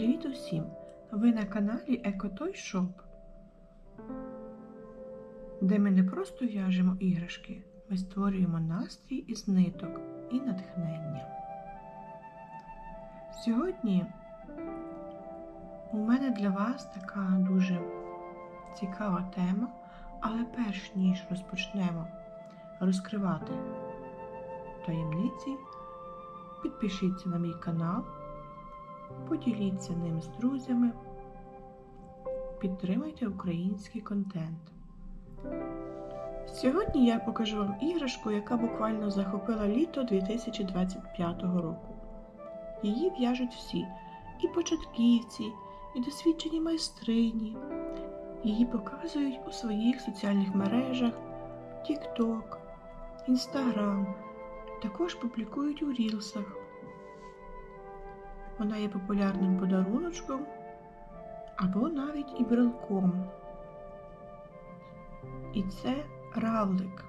Привіт усім! Ви на каналі Екотой Шоп, де ми не просто в'яжемо іграшки, ми створюємо настрій із ниток і натхнення. Сьогодні у мене для вас така дуже цікава тема, але перш ніж розпочнемо розкривати таємниці, підпишіться на мій канал. Поділіться ним з друзями, підтримайте український контент. Сьогодні я покажу вам іграшку, яка буквально захопила літо 2025 року. Її в'яжуть всі і початківці, і досвідчені майстрині. Її показують у своїх соціальних мережах TikTok, Instagram, також публікують у рілсах. Вона є популярним подаруночком або навіть і брелком. І це равлик.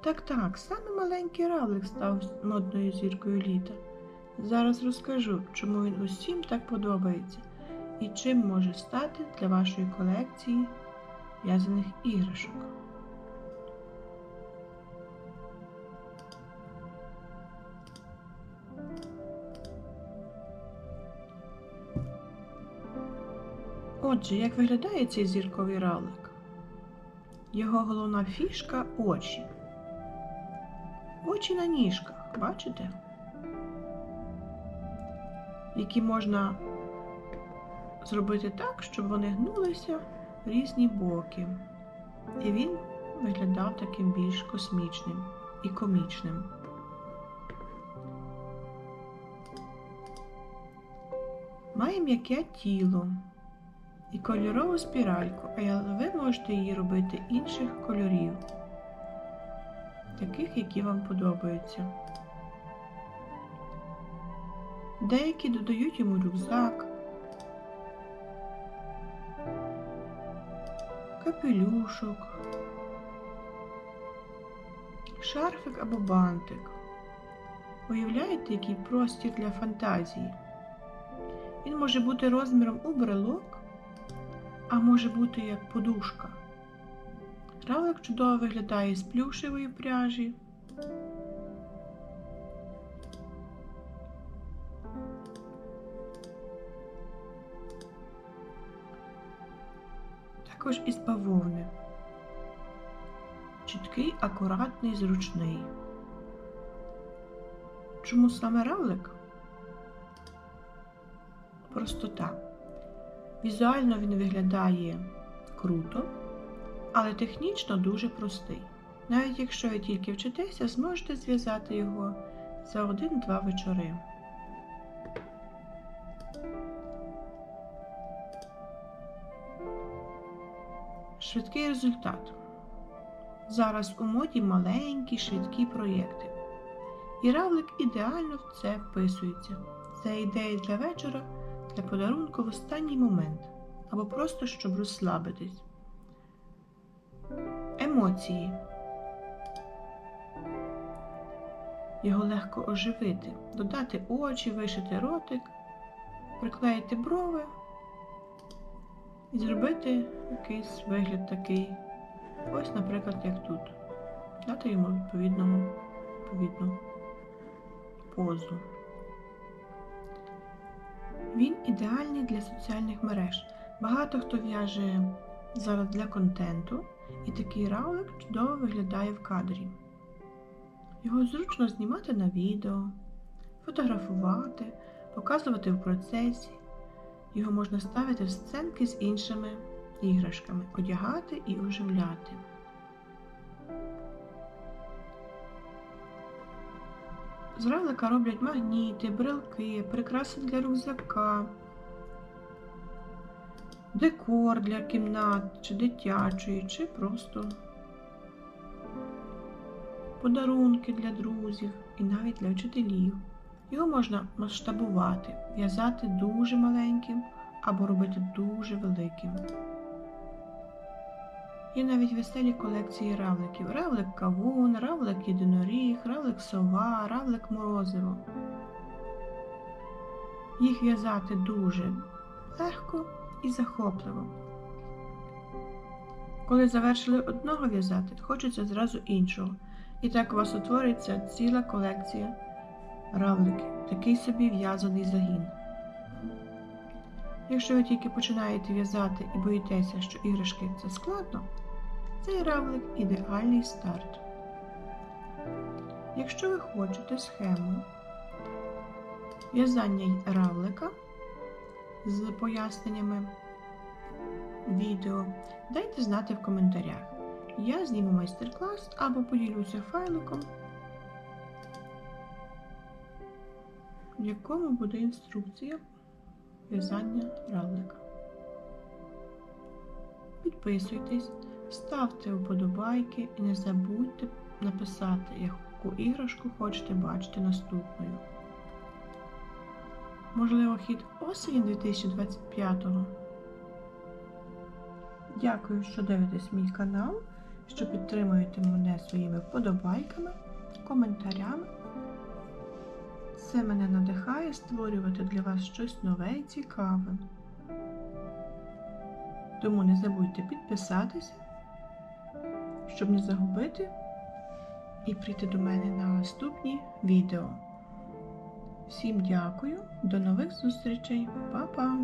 Так так, саме маленький равлик став модною зіркою літа. Зараз розкажу, чому він усім так подобається і чим може стати для вашої колекції в'язаних іграшок. Отже, як виглядає цей зірковий равлик? Його головна фішка очі. Очі на ніжках, бачите? Які можна зробити так, щоб вони гнулися в різні боки. І він виглядав таким більш космічним і комічним. Має м'яке тіло і кольорову спіральку, але ви можете її робити інших кольорів, таких, які вам подобаються. Деякі додають йому рюкзак, капелюшок, шарфик або бантик. Уявляєте, який простір для фантазії? Він може бути розміром у брелок, а може бути як подушка. Равлик чудово виглядає з плюшевої пряжі. Також із бавовни. Чіткий, акуратний, зручний. Чому саме равлик? Простота. Візуально він виглядає круто, але технічно дуже простий. Навіть якщо ви тільки вчитеся, зможете зв'язати його за один-два вечори. Швидкий результат. Зараз у моді маленькі швидкі проєкти. І равлик ідеально в це вписується. Це ідея для вечора для подарунку в останній момент або просто щоб розслабитись. Емоції. Його легко оживити, додати очі, вишити ротик, приклеїти брови і зробити якийсь вигляд такий. Ось, наприклад, як тут. Дати йому відповідну, відповідну позу. Він ідеальний для соціальних мереж. Багато хто в'яже зараз для контенту, і такий равлик чудово виглядає в кадрі. Його зручно знімати на відео, фотографувати, показувати в процесі. Його можна ставити в сценки з іншими іграшками, одягати і оживляти. З равлика роблять магніти, брелки, прикраси для рюкзака, декор для кімнат, чи дитячої, чи просто подарунки для друзів і навіть для вчителів. Його можна масштабувати, в'язати дуже маленьким або робити дуже великим. Є навіть веселі колекції равликів. Равлик кавун, равлик єдиноріг, равлик сова, равлик морозиво. Їх в'язати дуже легко і захопливо. Коли завершили одного в'язати, хочеться зразу іншого. І так у вас утвориться ціла колекція равликів, такий собі в'язаний загін. Якщо ви тільки починаєте в'язати і боїтеся, що іграшки це складно, цей равлик ідеальний старт. Якщо ви хочете схему в'язання равлика з поясненнями відео, дайте знати в коментарях. Я зніму майстер-клас або поділюся файликом, в якому буде інструкція в'язання равлика. Підписуйтесь, ставте вподобайки і не забудьте написати, яку іграшку хочете бачити наступною. Можливо, хід осені 2025-го. Дякую, що дивитесь мій канал, що підтримуєте мене своїми вподобайками, коментарями. Це мене надихає створювати для вас щось нове і цікаве. Тому не забудьте підписатися, щоб не загубити і прийти до мене на наступні відео. Всім дякую, до нових зустрічей, Па-па!